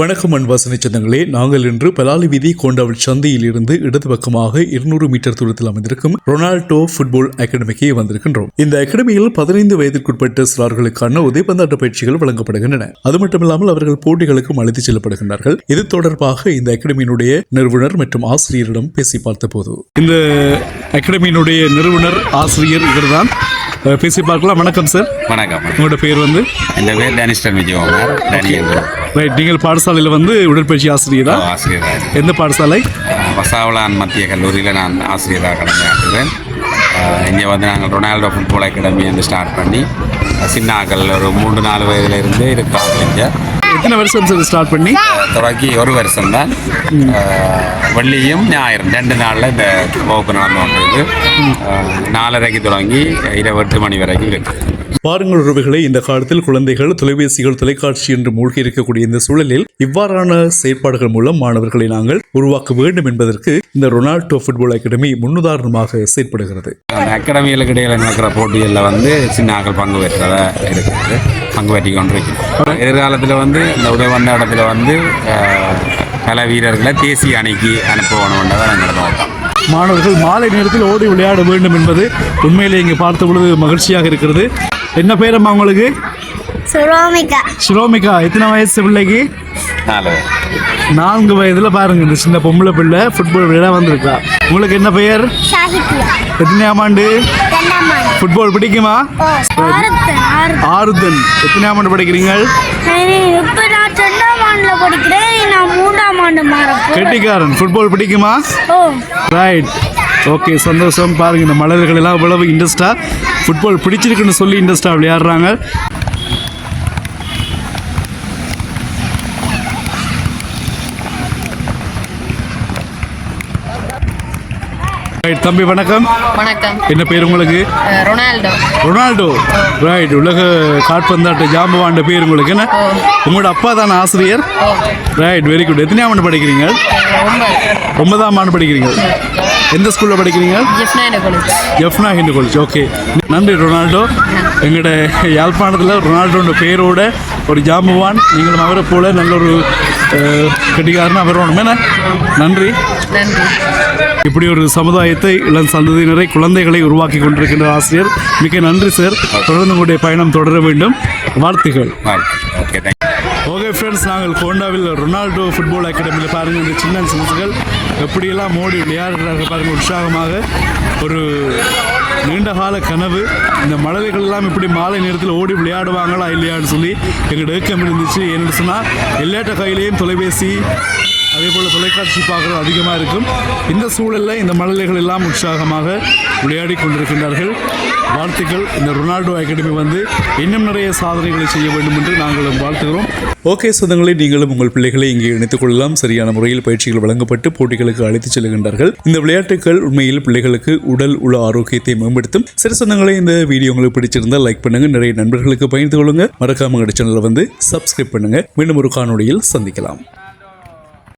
வணக்கம் அன்பாசனை சொந்தங்களே நாங்கள் இன்று பலாலி வீதி கோண்டாவல் சந்தையில் இருந்து இடது பக்கமாக இருநூறு மீட்டர் தூரத்தில் அமைந்திருக்கும் ரொனால்டோ ஃபுட்பால் அகாடமிக்கு வந்திருக்கின்றோம். இந்த அகாடமியில் பதினைந்து வயதிற்குட்பட்ட சிலர்களுக்கான உதயபந்தாட்ட பயிற்சிகள் வழங்கப்படுகின்றன. அது மட்டுமில்லாமல் அவர்கள் போட்டிகளுக்கும் அழைத்துச் செல்லப்படுகின்றார்கள். இது தொடர்பாக இந்த அகாடமியினுடைய நிறுவனர் மற்றும் ஆசிரியரிடம் பேசி பார்த்தபோது இந்த அகாடமியினுடைய நிறுவனர் ஆசிரியர் இவர்தான். பேசி பார்க்கலாம். வணக்கம் சார் வணக்கம் உங்களோட பேர் வந்து? என் பேர் டனிஸ்டன் விஜயகுமார் ரைட் நீங்கள் பாடசாலையில் வந்து உடற்பயிற்சி ஆசிரியரா? ஆசிரியராக எந்த பாடசாலை? வசாவலான் மத்திய கல்லூரியில் நான் ஆசிரியராக கடமையாற்றுவேன் இங்கே வந்து நாங்கள் ரொனால்டோ ஃபுட்பால் அகாடமி வந்து ஸ்டார்ட் பண்ணி சின்ன ஆக்கள் ஒரு மூன்று நாலு வயதுல இருந்து இருக்காங்க இங்கே. எத்தனை வருஷம் சார் ஸ்டார்ட் பண்ணி? தொடங்கி ஒரு வருஷம் தான் வெள்ளியும் ஞாயிறும் ரெண்டு நாளில் இந்த வகுப்பு நடந்து கொண்டிருக்கு நாலரைக்கு தொடங்கி இரவு எட்டு மணி வரைக்கும் இருக்குது பாருங்கள் உறவுகளை இந்த காலத்தில் குழந்தைகள் தொலைபேசிகள் தொலைக்காட்சி என்று மூழ்கி இருக்கக்கூடிய இந்த சூழலில் இவ்வாறான செயற்பாடுகள் மூலம் மாணவர்களை நாங்கள் உருவாக்க வேண்டும் என்பதற்கு இந்த ரொனால்டோ ஃபுட்பால் அகாடமி முன்னுதாரணமாக செயற்படுகிறது அந்த அகாடமிகளுக்கு இடையில் நடக்கிற போட்டிகளில் வந்து சின்ன ஆக்கள் பங்கு பெற்றதா இருக்குது பங்கு பெற்றி கொண்டிருக்கிறோம் எதிர்காலத்தில் வந்து இந்த உதவந்த இடத்துல வந்து பல வீரர்களை தேசிய அணிக்கு அனுப்பணுன்றதை எங்களோட நோக்கம் மாணவர்கள் மாலை நேரத்தில் ஓடி விளையாட வேண்டும் என்பது உண்மையிலே இங்கே பார்த்த பொழுது மகிழ்ச்சியாக இருக்கிறது. என்ன பேரம்மா உங்களுக்கு? சுரோமிகா. ஸ்லோமிகா எத்தனை வயசு பிள்ளைக்கு? நாலு. நான்கு வயதுல பாருங்க இந்த சின்ன பொம்பளை பிள்ளை ஃபுட்பால் விளையாட வந்திருக்கா. உங்களுக்கு என்ன பெயர்? எத்தனையாம் ஆண்டு? ஃபுட்பால் பிடிக்குமா? ஆறுதன் எத்தனையாம் ஆண்டு படிக்கிறீங்க? கெட்டிக்காரன் ஃபுட்பால் பிடிக்குமா? ரைட் ஓகே சந்தோஷம். பாருங்க இந்த மலர்கள் எல்லாம் இவ்வளவு இன்ட்ரெஸ்டா ஃபுட்பால் பிடிச்சிருக்குன்னு சொல்லி இன்ட்ரெஸ்டா விளையாடுறாங்க. ரைட் தம்பி வணக்கம். வணக்கம். என்ன பேர் உங்களுக்கு? ரொனால்டோ. ரொனால்டோ. ரைட் உலக காட்பந்தாட்ட ஜாம்பவாண்ட பேர் உங்களுக்கு. என்ன? உங்களோட அப்பா தானே ஆசிரியர். ரைட் வெரி குட் எத்தனையாம் ஆண்டு படிக்கிறீங்க? ஒன்பது. ஒன்பதாம் ஆண்டு படிக்கிறீங்க. எந்த ஸ்கூலில் படிக்கிறீங்க? ஜெஃப்னா ஹிந்து காலேஜ் ஓகே நன்றி ரொனால்டோ. எங்களோட யாழ்ப்பாணத்தில் ரொனால்டோன்ற பேரோட ஒரு ஜாம்பவான் நீங்களும் அவரை போல நல்ல ஒரு அஹ், கெட்டிக்காரனா வரணும் என்ன? நன்றி. இப்படி ஒரு சமுதாயத்தை இளம் சந்ததியினரை குழந்தைகளை உருவாக்கி கொண்டிருக்கின்ற ஆசிரியர் மிக நன்றி சார் தொடர்ந்து உங்களுடைய பயணம் தொடர வேண்டும். வாழ்த்துகள் ஓகே ஃப்ரெண்ட்ஸ் நாங்கள் கோண்டாவில் ரொனால்டோ ஃபுட்பால் அகாடமியில் பாருங்கள் இந்த சின்ன சின்னசுகள் எப்படியெல்லாம் மோடி விளையாடுகிறார்கள் பாருங்கள் உற்சாகமாக ஒரு நீண்ட கால கனவு. இந்த மழலைகள் எல்லாம் இப்படி மாலை நேரத்தில் ஓடி விளையாடுவாங்களா இல்லையான்னு சொல்லி எங்களுக்கு ஏக்கம் இருந்துச்சு. என்னென்னு சொன்னால் எல்லாட்ட கையிலையும் தொலைபேசி அதே போல் தொலைக்காட்சி பார்க்குறது அதிகமாக இருக்கும். இந்த சூழலில் இந்த மழலைகள் எல்லாம் உற்சாகமாக விளையாடி கொண்டிருக்கின்றார்கள். வாழ்த்துக்கள். இந்த ரொனால்டோ அகாடமி வந்து இன்னும் நிறைய சாதனைகளை செய்ய வேண்டும் என்று நாங்களும் வாழ்த்துகிறோம். ஓகே சொந்தங்களை நீங்களும் உங்கள் பிள்ளைகளை இங்கே இணைத்துக் கொள்ளலாம். சரியான முறையில் பயிற்சிகள் வழங்கப்பட்டு போட்டிகளுக்கு அழைத்துச் செல்கின்றார்கள். இந்த விளையாட்டுகள் உண்மையில் பிள்ளைகளுக்கு உடல் உள்ள ஆரோக்கியத்தை மேம்படுத்தும். சிறு சொந்தங்களை இந்த வீடியோ உங்களுக்கு பிடிச்சிருந்தால் லைக் பண்ணுங்க. நிறைய நண்பர்களுக்கு பகிர்ந்து கொள்ளுங்க. மறக்காம சேனலை வந்து சப்ஸ்கிரைப் பண்ணுங்க. மீண்டும் ஒரு காணொலியில் சந்திக்கலாம்.